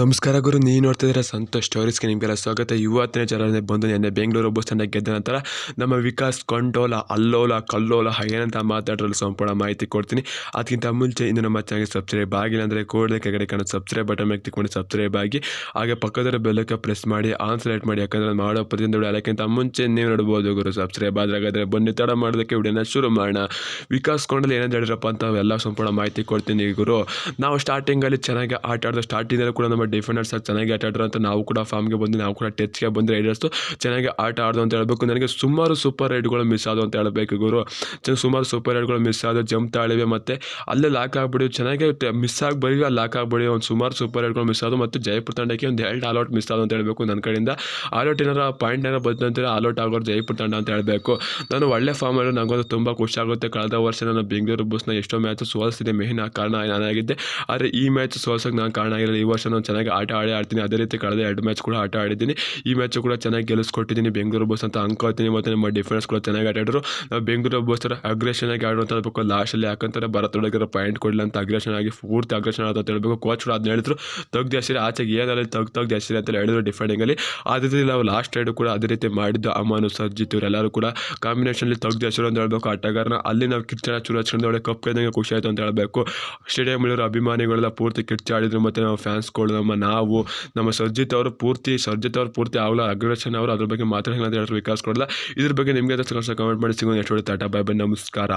ನಮಸ್ಕಾರ ಗುರು, ನೀವು ನೋಡ್ತಿದ್ದೀರಾ ಸಂತೋಷ್ ಸ್ಟೋರೀಸ್ಗೆ ನಿಮಗೆಲ್ಲ ಸ್ವಾಗತ. ಇವತ್ತಿನ ಚಾನಲ್ ಬಂದು ನೆನ್ನೆ ಬೆಂಗಳೂರು ಬಸ್ ಸ್ಟ್ಯಾಂಡ್ ಗೆದ್ದ ನಂತರ ನಮ್ಮ ವಿಕಾಸ್ ಕೊಂಡೋಲ ಅಲ್ಲೋಲ, ಕಲ್ಲೋಲ ಏನಂತ ಮಾತಾಡಲು ಸಂಪೂರ್ಣ ಮಾಹಿತಿ ಕೊಡ್ತೀನಿ. ಅದಕ್ಕಿಂತ ಮುಂಚೆ ಇಂದು ನಮ್ಮ ಚಾನಲ್ಗೆ ಸಬ್ಸ್ಕ್ರೈಬ್ ಆಗಿಲ್ಲ ಅಂದರೆ ಕೂಡಲೇ ಕೆಳಗಡೆ ಕಾಣೋ ಸಬ್ಸ್ಕ್ರೈಬ್ ಬಟನ್ ಮೇಲೆ ತಿಕ್ಕೊಂಡು ಸಬ್ಸ್ಕ್ರೈಬ್ ಆಗಿ. ಹಾಗೆ ಪಕ್ಕದ ಬೆಲ್ಲಕ್ಕೆ ಪ್ರೆಸ್ ಮಾಡಿ ಆನ್ ಸೆಲೆಕ್ಟ್ ಮಾಡಿ, ಯಾಕಂದರೆ ನಾನು ಮಾಡೋ ಪ್ರತಿಯೊಂದು ವಿಡಿಯೋ ಅದಕ್ಕಿಂತ ಮುಂಚೆ ನೀವು ನೋಡ್ಬೋದು ಗುರು ಸಬ್ಸ್ಕ್ರೈಬ್ ಆದ್ರಾಗಾದರೆ ಬನ್ನಿ, ತಡ ಮಾಡೋದಕ್ಕೆ ವಿಡಿಯೋನ ಶುರು ಮಾಡೋಣ. ವಿಕಾಸ್ ಕೊಂಡಲ್ಲಿ ಏನೇನು ಹೇಳಿರಪ್ಪ ಅಂತ ಎಲ್ಲ ಸಂಪೂರ್ಣ ಮಾಹಿತಿ ಕೊಡ್ತೀನಿ ಗುರು. ನಾವು ಸ್ಟಾರ್ಟಿಂಗಲ್ಲಿ ಚೆನ್ನಾಗಿ ಆಟ ಆಡಿದ ಸ್ಟಾರ್ಟಿಂಗಲ್ಲಿ ಕೂಡ ನಮ್ಮ ಡಿಫೆಂಡರ್ಸ್ ಚೆನ್ನಾಗಿ ಆಟ ಆಡಿದ್ರು ಅಂತ ನಾವು ಕೂಡ ಫಾರ್ಮ್ಗೆ ಬಂದು, ನಾವು ಕೂಡ ಟಚ್ಗೆ ಬಂದು ರೈಡರ್ಸು ಚೆನ್ನಾಗಿ ಆಟ ಆಡ್ದು ಅಂತ ಹೇಳಬೇಕು. ನನಗೆ ಸುಮಾರು ಸೂಪರ್ ರೈಡ್ಗಳು ಮಿಸ್ ಆದವು ಅಂತ ಹೇಳಬೇಕು ಗುರು. ಚೆನ್ನಾಗಿ ಸುಮಾರು ಸೂಪರ್ ರೈಡ್ಗಳು ಮಿಸ್ ಆದ ಜಂಪ್ ತಾಳಿವೆ ಮತ್ತು ಅಲ್ಲೇ ಲಾಕ್ ಆಗಿಬಿಡಿ ಚೆನ್ನಾಗಿ ಮಿಸ್ ಆಗಿ ಬರಿ ಅಲ್ಲಿ ಲಾಕ್ ಆಗಿಬಿಡಿ ಒಂದು ಸುಮಾರು ಸೂಪರ್ ರೈಡ್ಗಳು ಮಿಸ್ ಆದವು ಮತ್ತು ಜಯಪುರ ತಂಡಕ್ಕೆ ಒಂದು ಎರಡು ಆಲ್ಔಟ್ ಮಿಸ್ ಆದವು ಅಂತ ಹೇಳಬೇಕು ನನ್ನ ಕಡೆಯಿಂದ. ಆಲ್ಔಟ್ ಏನಾರ ಪಾಯಿಂಟ್ ಏನಾರ ಅಂತೇಳಿ ಆಲ್ಔಟ್ ಆಗೋರು ಜಯಪುರ ತಂಡ ಅಂತ ಹೇಳಬೇಕು. ನಾನು ಒಳ್ಳೆ ಫಾರ್ಮ್ ಅಲ್ಲಿ ನನಗೊಂದು ತುಂಬ ಖುಷಿ ಆಗುತ್ತೆ. ಕಳೆದ ವರ್ಷ ನಾನು ಬೆಂಗಳೂರು ಬಸ್ನ ಎಷ್ಟೋ ಮ್ಯಾಚ್ ಸೋಲಿಸಿದೆ ಮೇನ್ ಆ ಕಾರಣ ನಾನಾಗಿದ್ದೆ. ಆದರೆ ಈ ಮ್ಯಾಚ್ ಸೋಲ್ಸೋಕೆ ನಾನು ಕಾರಣ ಆಗಿರಲಿಲ್ಲ. ಈ ವರ್ಷ ನಾನು ಚೆನ್ನಾಗಿ ಆಟ ಆಡಿ ಆಡ್ತೀನಿ. ಅದೇ ರೀತಿ ಕಳೆದ ಎರಡು ಮ್ಯಾಚ್ ಕೂಡ ಆಟ ಆಡಿದ್ದೀನಿ. ಈ ಮ್ಯಾಚು ಕೂಡ ಚೆನ್ನಾಗಿ ಗೆಲ್ಲಿಸ್ಕೊಟ್ಟಿದ್ದೀನಿ ಬೆಂಗಳೂರು ಬಸ್ ಅಂತ ಅಂಕೋತೀನಿ ಮತ್ತು ನಮ್ಮ ಡಿಫೆನ್ಸ್ ಕೂಡ ಚೆನ್ನಾಗಿ ಆಟ ಬೆಂಗಳೂರು ಬಸ್ ಥರ ಅಗ್ರೆಷನ್ ಆಗಿ ಆಡೋ ಅಂತ ಹೇಳ್ಬೇಕು ಲಾಸ್ಟಲ್ಲಿ ಯಾಕಂತಾರೆ ಭರತೊಳಗಿರೋ ಪಾಯಿಂಟ್ ಕೊಡಲಿಲ್ಲ ಅಂತ ಅಗ್ರೆಷನ್ ಆಗಿ ಪೂರ್ತಿ ಅಗ್ರೆಷನ್ ಅಂತ ಹೇಳ್ಬೇಕು. ಕೋಚ್ ಕೂಡ ಅದನ್ನ ಹೇಳಿದ್ರು. ತೆಗ್ದು ಹೆಸರು ಆಚೆಗೆ ಏನಲ್ಲಿ ತೆಗ್ದು ತೆಗ್ದು ಹೆಸರು ಅಂತ ಹೇಳಿದ್ರು ಡಿಫೆಂಡಿಂಗಲ್ಲಿ ಅದೇ ರೀತಿ ನಾವು ಲಾಸ್ಟ್ ರೈಡು ಕೂಡ ಅದೇ ರೀತಿ ಮಾಡಿದ್ದು. ಅಮಾನು ಸರ್ಜಿತ್ ಇವರೆಲ್ಲರೂ ಕೂಡ ಕಾಂಬಿನೇಷನಲ್ಲಿ ತೆಗ್ದು ಹೆಸರು ಅಂತ ಹೇಳ್ಬೇಕು. ಆಟಗಾರನ ಅಲ್ಲಿ ನಾವು ಕಿರ್ಚಾಡ ಚೂರು ಹಚ್ಕೊಂಡು ಒಳ್ಳೆ ಕಪ್ ಕೈದಂಗೆ ಖುಷಿ ಆಯಿತು ಅಂತ ಹೇಳಬೇಕು. ಸ್ಟೇಡಿಯಂ ಅಭಿಮಾನಿಗಳೆಲ್ಲ ಪೂರ್ತಿ ಕಿರ್ಚಾಡಿದ್ರು ಮತ್ತು ನಾವು ಫ್ಯಾನ್ಸ್ಗಳು ನಮ್ಮ ನಾವು, ನಮ್ಮ ಸರ್ಜಿತ್ ಅವರು ಪೂರ್ತಿ, ಸರ್ಜಿತ್ ಅವರು ಪೂರ್ತಿ ಆಗಲ ಅಗ್ರೆಷನ್ ಅವರು, ಅದ್ರ ಬಗ್ಗೆ ಮಾತಾಡೋಣ ಅಂತ ವಿಕಾಸ್ ಕೊಡಲ್ಲ. ಇದ್ರ ಬಗ್ಗೆ ನಿಮಗೆ ಕಮೆಂಟ್ ಮಾಡಿ ಸಿಗೋಣ. ಎಷ್ಟು ಟಾಟಾ ಬಾಯ್ ಬಾಯ್ ನಮಸ್ಕಾರ.